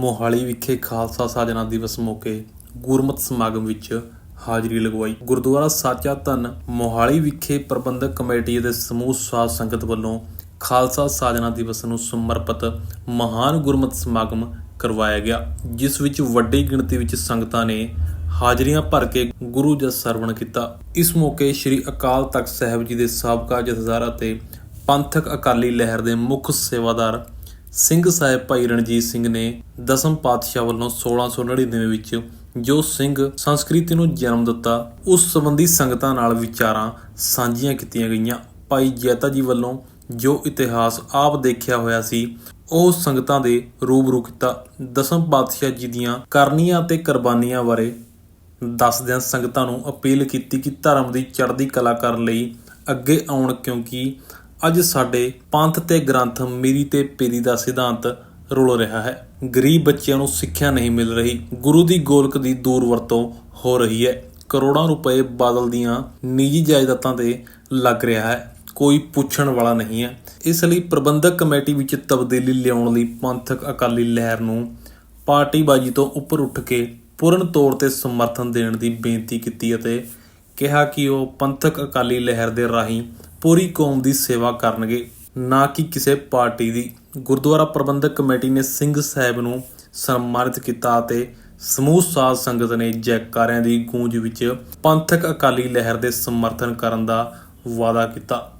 ਮੋਹਾਲੀ ਵਿਖੇ ਖਾਲਸਾ ਸਾਜਨਾ ਦਿਵਸ ਮੌਕੇ ਗੁਰਮਤਿ ਸਮਾਗਮ ਵਿੱਚ ਹਾਜ਼ਰੀ ਲਗਵਾਈ। ਗੁਰਦੁਆਰਾ ਸਾਚਾ ਧਨ ਮੋਹਾਲੀ ਵਿਖੇ ਪ੍ਰਬੰਧਕ ਕਮੇਟੀ ਅਤੇ ਸਮੂਹ ਸਾਧ ਸੰਗਤ ਵੱਲੋਂ ਖਾਲਸਾ ਸਾਜਨਾ ਦਿਵਸ ਨੂੰ ਸਮਰਪਿਤ ਮਹਾਨ ਗੁਰਮਤਿ ਸਮਾਗਮ ਕਰਵਾਇਆ ਗਿਆ, ਜਿਸ ਵਿੱਚ ਵੱਡੀ ਗਿਣਤੀ ਵਿੱਚ ਸੰਗਤਾਂ ਨੇ ਹਾਜ਼ਰੀਆਂ ਭਰ ਕੇ ਗੁਰੂ ਜਸ ਸਰਵਣ ਕੀਤਾ। ਇਸ ਮੌਕੇ ਸ੍ਰੀ ਅਕਾਲ ਤਖਤ ਸਾਹਿਬ ਜੀ ਦੇ ਸਾਬਕਾ ਜਥੇਦਾਰ ਅਤੇ ਪੰਥਕ ਅਕਾਲੀ ਲਹਿਰ ਦੇ ਮੁੱਖ ਸੇਵਾਦਾਰ ਸਿੰਘ ਸਾਹਿਬ ਭਾਈ ਰਣਜੀਤ ਸਿੰਘ ਨੇ ਦਸਮ ਪਾਤਸ਼ਾਹ ਵੱਲੋਂ 1699 ਵਿੱਚ ਜੋ ਸਿੰਘ ਸੰਸਕ੍ਰਿਤੀ ਨੂੰ ਜਨਮ ਦਿੱਤਾ, ਉਸ ਸੰਬੰਧੀ ਸੰਗਤਾਂ ਨਾਲ ਵਿਚਾਰਾਂ ਸਾਂਝੀਆਂ ਕੀਤੀਆਂ ਗਈਆਂ। ਭਾਈ ਜੈਤਾ ਜੀ ਵੱਲੋਂ ਜੋ ਇਤਿਹਾਸ ਆਪ ਦੇਖਿਆ ਹੋਇਆ ਸੀ, ਉਹ ਸੰਗਤਾਂ ਦੇ ਰੂਬਰੂ ਕੀਤਾ। ਦਸਮ ਪਾਤਸ਼ਾਹ ਜੀ ਦੀਆਂ ਕਰਨੀਆਂ ਤੇ ਕੁਰਬਾਨੀਆਂ ਬਾਰੇ ਦੱਸਦਿਆਂ ਸੰਗਤਾਂ ਨੂੰ ਅਪੀਲ ਕੀਤੀ ਕਿ ਧਰਮ ਦੀ ਚੜ੍ਹਦੀ ਕਲਾ ਕਰਨ ਲਈ ਅੱਗੇ ਆਉਣ, ਕਿਉਂਕਿ ਅੱਜ ਸਾਡੇ ਪੰਥ ਤੇ ਗ੍ਰੰਥ ਮੀਰੀ ਤੇ ਪੀਰੀ ਦਾ ਸਿਧਾਂਤ ਰੁਲ ਰਿਹਾ ਹੈ। ਗਰੀਬ ਬੱਚਿਆਂ ਨੂੰ ਸਿੱਖਿਆ ਨਹੀਂ ਮਿਲ ਰਹੀ। ਗੁਰੂ ਦੀ ਗੋਲਕ ਦੀ ਦੂਰ ਵਰਤੋਂ ਹੋ ਰਹੀ ਹੈ। ਕਰੋੜਾਂ ਰੁਪਏ ਬਾਦਲ ਦੀਆਂ ਨਿੱਜੀ ਜਾਇਦਾਦਾਂ ਤੇ ਲੱਗ ਰਿਹਾ ਹੈ। ਕੋਈ ਪੁੱਛਣ ਵਾਲਾ ਨਹੀਂ ਹੈ। ਇਸ ਲਈ ਪ੍ਰਬੰਧਕ ਕਮੇਟੀ ਵਿੱਚ ਤਬਦੀਲੀ ਲਿਆਉਣ ਲਈ ਪੰਥਕ ਅਕਾਲੀ ਲਹਿਰ ਨੂੰ ਪਾਰਟੀਬਾਜ਼ੀ ਤੋਂ ਉੱਪਰ ਉੱਠ ਕੇ ਪੂਰਨ ਤੌਰ ਤੇ ਸਮਰਥਨ ਦੇਣ ਦੀ ਬੇਨਤੀ ਕੀਤੀ ਅਤੇ ਕਿਹਾ ਕਿ ਉਹ ਪੰਥਕ ਅਕਾਲੀ ਲਹਿਰ ਦੇ ਰਾਹੀਂ ਪੂਰੀ ਕੌਮ ਦੀ ਸੇਵਾ ਕਰਨਗੇ, ਨਾ ਕਿ ਕਿਸੇ ਪਾਰਟੀ ਦੀ। ਗੁਰਦੁਆਰਾ ਪ੍ਰਬੰਧਕ ਕਮੇਟੀ ਨੇ ਸਿੰਘ ਸਾਹਿਬ ਨੂੰ ਸਨਮਾਨਿਤ ਕੀਤਾ ਅਤੇ ਸਮੂਹ ਸਾਧ ਸੰਗਤ ਨੇ ਜੈਕਾਰਿਆਂ ਦੀ ਗੂੰਜ ਵਿੱਚ ਪੰਥਕ ਅਕਾਲੀ ਲਹਿਰ ਦੇ ਸਮਰਥਨ ਕਰਨ ਦਾ ਵਾਅਦਾ ਕੀਤਾ।